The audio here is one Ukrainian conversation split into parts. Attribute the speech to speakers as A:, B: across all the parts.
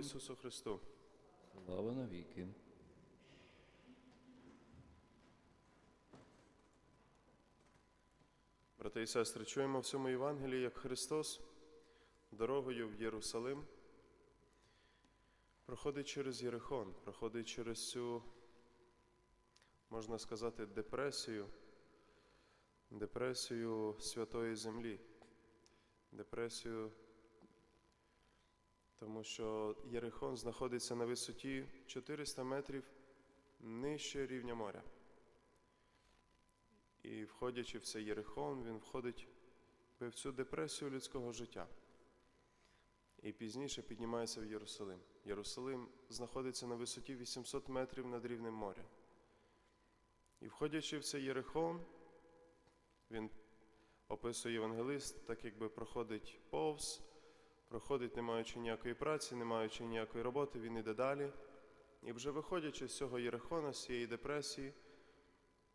A: Ісусу Христу.
B: Слава навіки.
A: Брати і сестри, чуємо в цьому Євангелії, як Христос дорогою в Єрусалим проходить через Єрихон, проходить через цю, можна сказати, депресію, депресію святої землі, депресію, тому що Єрихон знаходиться на висоті 400 метрів нижче рівня моря. І входячи в цей Єрихон, він входить в цю депресію людського життя. І пізніше піднімається в Єрусалим. Єрусалим знаходиться на висоті 800 метрів над рівнем моря. І входячи в цей Єрихон, він описує євангелист, так якби проходить повз, проходить, не маючи ніякої праці, не маючи ніякої роботи, він іде далі. І вже виходячи з цього Єрихона, з цієї депресії,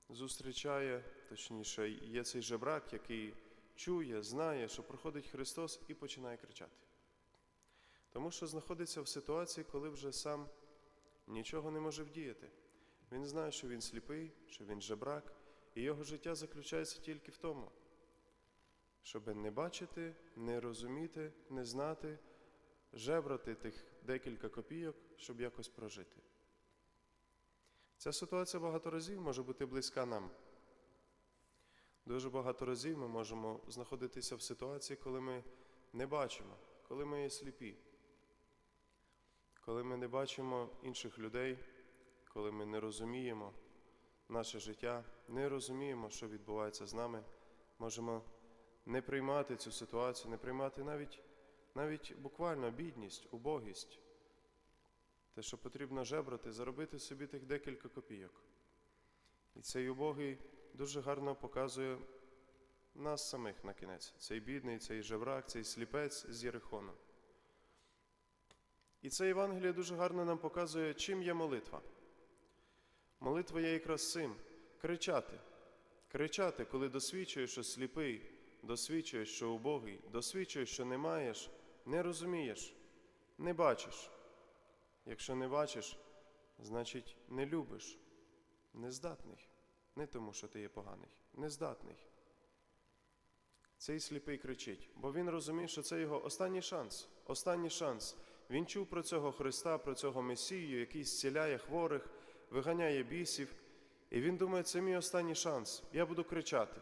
A: зустрічає, точніше, є цей жебрак, який чує, знає, що проходить Христос і починає кричати. Тому що знаходиться в ситуації, коли вже сам нічого не може вдіяти. Він знає, що він сліпий, що він жебрак, і його життя заключається тільки в тому, щоб не бачити, не розуміти, не знати, жебрати тих декілька копійок, щоб якось прожити. Ця ситуація багато разів може бути близька нам. Дуже багато разів ми можемо знаходитися в ситуації, коли ми не бачимо, коли ми є сліпі, коли ми не бачимо інших людей, коли ми не розуміємо наше життя, не розуміємо, що відбувається з нами, можемо не приймати цю ситуацію, не приймати навіть, навіть буквально бідність, убогість. Те, що потрібно жебрати, заробити собі тих декілька копійок. І цей убогий дуже гарно показує нас самих на кінець. Цей бідний, цей жебрак, цей сліпець з Єрихону. І це Євангеліє дуже гарно нам показує, чим є молитва. Молитва є якраз цим кричати. Кричати, коли досвідчуєш, що сліпий, досвідчуєш, що убогий, досвідчуєш, що не маєш, не розумієш, не бачиш. Якщо не бачиш, значить не любиш, нездатний. Не тому, що ти є поганий, нездатний. Цей сліпий кричить, бо він розуміє, що це його останній шанс. Останній шанс. Він чув про цього Христа, про цього Месію, який зціляє хворих, виганяє бісів. І він думає, це мій останній шанс. Я буду кричати.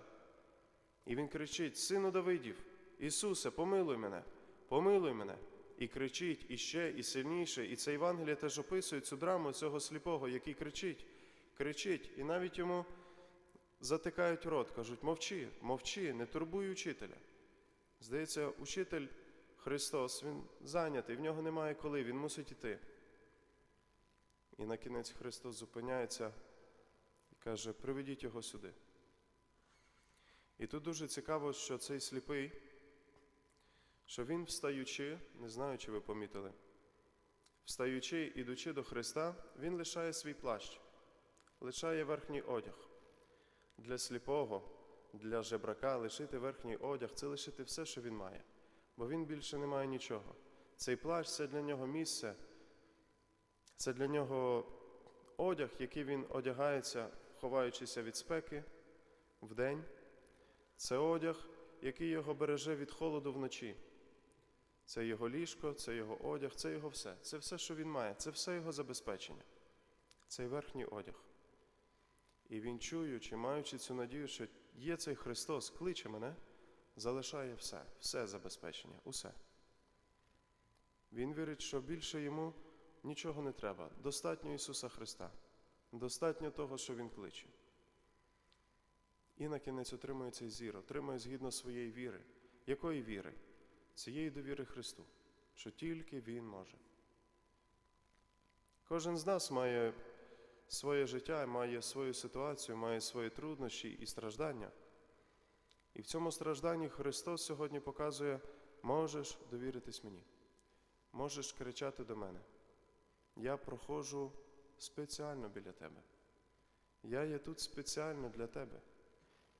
A: І він кричить: Сину Давидів, Ісусе, помилуй мене, помилуй мене. І кричить іще, і сильніше. І це Євангеліє теж описує цю драму цього сліпого, який кричить, кричить, і навіть йому затикають рот, кажуть: мовчи, мовчи, не турбуй учителя. Здається, учитель Христос, він зайнятий, в нього немає коли, він мусить іти. І на кінець Христос зупиняється і каже: приведіть його сюди. І тут дуже цікаво, що цей сліпий що він, встаючи, не знаю, чи ви помітили, встаючи, ідучи до Христа, він лишає свій плащ, лишає верхній одяг. Для сліпого, для жебрака лишити верхній одяг це лишити все, що він має, бо він більше не має нічого. Цей плащ це для нього місце, це для нього одяг, який він одягається, ховаючися від спеки вдень. Це одяг, який його береже від холоду вночі. Це його ліжко, це його одяг, це його все. Це все, що він має, це все його забезпечення, цей верхній одяг. І він, чуючи, маючи цю надію, що є цей Христос, кличе мене, залишає все, все забезпечення, усе. Він вірить, що більше йому нічого не треба. Достатньо Ісуса Христа, достатньо того, що Він кличе. І на кінець отримує цей зір, отримує згідно своєї віри. Якої віри? Цієї довіри Христу, що тільки Він може. Кожен з нас має своє життя, має свою ситуацію, має свої труднощі і страждання. І в цьому стражданні Христос сьогодні показує, можеш довіритись мені, можеш кричати до мене. Я проходжу спеціально біля тебе. Я є тут спеціально для тебе.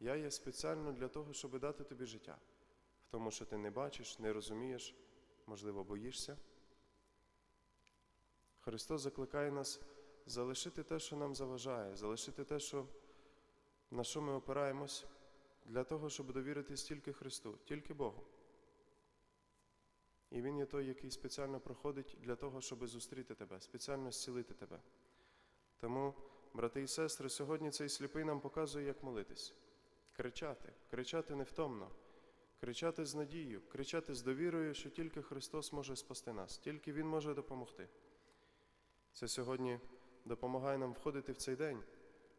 A: Я є спеціально для того, щоб дати тобі життя, в тому, що ти не бачиш, не розумієш, можливо, боїшся. Христос закликає нас залишити те, що нам заважає, залишити те, що, на що ми опираємось, для того, щоб довіритись тільки Христу, тільки Богу. І Він є той, який спеціально проходить для того, щоб зустріти тебе, спеціально зцілити тебе. Тому, брати і сестри, сьогодні цей сліпий нам показує, як молитись. Кричати, кричати невтомно, кричати з надією, кричати з довірою, що тільки Христос може спасти нас, тільки Він може допомогти. Це сьогодні допомагає нам входити в цей день,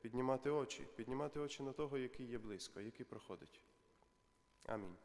A: піднімати очі, піднімати очі на того, який є близько, який проходить. Амінь.